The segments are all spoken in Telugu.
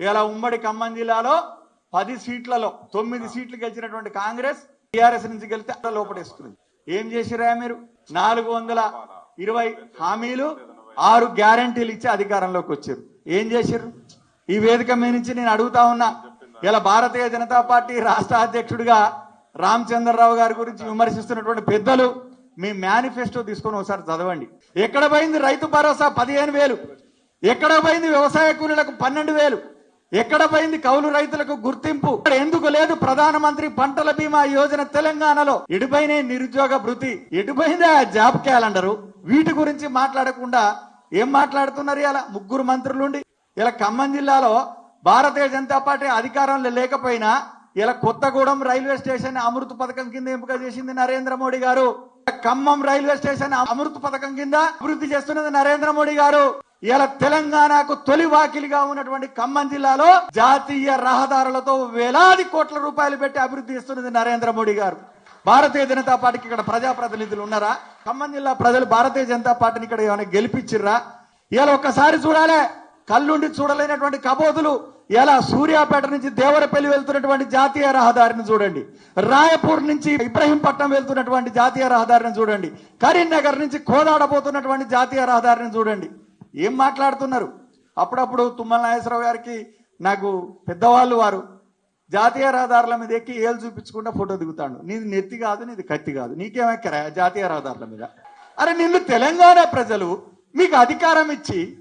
ఇలా ఉమ్మడి ఖమ్మం జిల్లాలో పది సీట్లలో తొమ్మిది సీట్లు గెలిచినటువంటి కాంగ్రెస్ టీఆర్ఎస్ నుంచి గెలిస్తే లోపడేసుకుంది ఏం చేసిరా మీరు? నాలుగు వందల ఇరవై హామీలు ఆరు గ్యారంటీలు ఇచ్చి అధికారంలోకి వచ్చారు. ఏం చేశారు ఈ వేదిక మీద నుంచి నేను అడుగుతా ఉన్నా ఇలా భారతీయ జనతా పార్టీ రాష్ట్ర అధ్యక్షుడిగా రామచంద్రరావు గారి గురించి విమర్శిస్తున్నటువంటి పెద్దలు మీ మేనిఫెస్టో తీసుకొని ఒకసారి చదవండి. ఎక్కడ పోయింది రైతు భరోసా? పదిహేను వేలు. ఎక్కడ పోయింది వ్యవసాయ కూలీలకు పన్నెండు వేలు? ఎక్కడ పోయింది కౌలు రైతులకు గుర్తింపు? ఎందుకు లేదు ప్రధానమంత్రి పంటల బీమా యోజన తెలంగాణలో? ఎటుపోయిన నిరుద్యోగ భృతి. ఎటుపోయింది ఆ జాబ్ క్యాలెండరు? వీటి గురించి మాట్లాడకుండా ఏం మాట్లాడుతున్నారు ఇలా ముగ్గురు మంత్రులుండి ఇలా ఖమ్మం జిల్లాలో భారతీయ జనతా పార్టీ అధికారంలో లేకపోయినా ఇలా కొత్తగూడెం రైల్వే స్టేషన్ అమృత పథకం కింద ఎంపిక చేసింది నరేంద్ర మోడీ గారు. ఖమ్మం రైల్వే స్టేషన్ అమృత పథకం కింద అభివృద్ధి చేస్తున్నది నరేంద్ర మోడీ గారు. ఇలా తెలంగాణకు తొలి వాకిలిగా ఉన్నటువంటి ఖమ్మం జిల్లాలో జాతీయ రహదారులతో వేలాది కోట్ల రూపాయలు పెట్టి అభివృద్ధి ఇస్తున్నది నరేంద్ర మోడీ గారు. భారతీయ జనతా పార్టీకి ఇక్కడ ప్రజాప్రతినిధులు ఉన్నారా? ఖమ్మం జిల్లా ప్రజలు భారతీయ జనతా పార్టీని ఇక్కడ ఏమైనా గెలిపించిర్రా ఇలా ఒక్కసారి చూడాలే కళ్ళుండి చూడలేనటువంటి కబోతులు. ఎలా సూర్యాపేట నుంచి దేవరపల్లి వెళ్తున్నటువంటి జాతీయ రహదారిని చూడండి. రాయపూర్ నుంచి ఇబ్రహీంపట్నం వెళ్తున్నటువంటి జాతీయ రహదారిని చూడండి. కరీంనగర్ నుంచి కోదాడబోతున్నటువంటి జాతీయ రహదారిని చూడండి. ఏం మాట్లాడుతున్నారు? అప్పుడప్పుడు తుమ్మల నాగేశ్వరరావు గారికి నాకు పెద్దవాళ్ళు వారు జాతీయ రహదారుల మీద ఎక్కి ఏళ్ళు చూపించుకుంటా ఫోటో దిగుతాడు. నీది నెత్తి కాదు నీది కత్తి కాదు. నీకేమెక్కరా జాతీయ రహదారుల మీద. అరే నిన్ను తెలంగాణ ప్రజలు మీకు అధికారం ఇచ్చి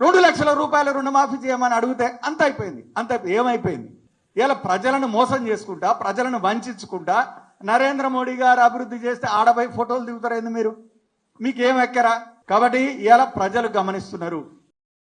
రెండు లక్షల రూపాయల రుణమాఫీ చేయమని అడిగితే అంత అయిపోయింది. అంత ఏమైపోయింది? ఇలా ప్రజలను మోసం చేసుకుంటా ప్రజలను వంచుకుంటా నరేంద్ర మోడీ గారు అభివృద్ధి చేస్తే ఆడపై ఫోటోలు దిగుతారు ఏంది మీరు? మీకేం ఎక్కరా? కాబట్టి ఇలా ప్రజలు గమనిస్తున్నారు.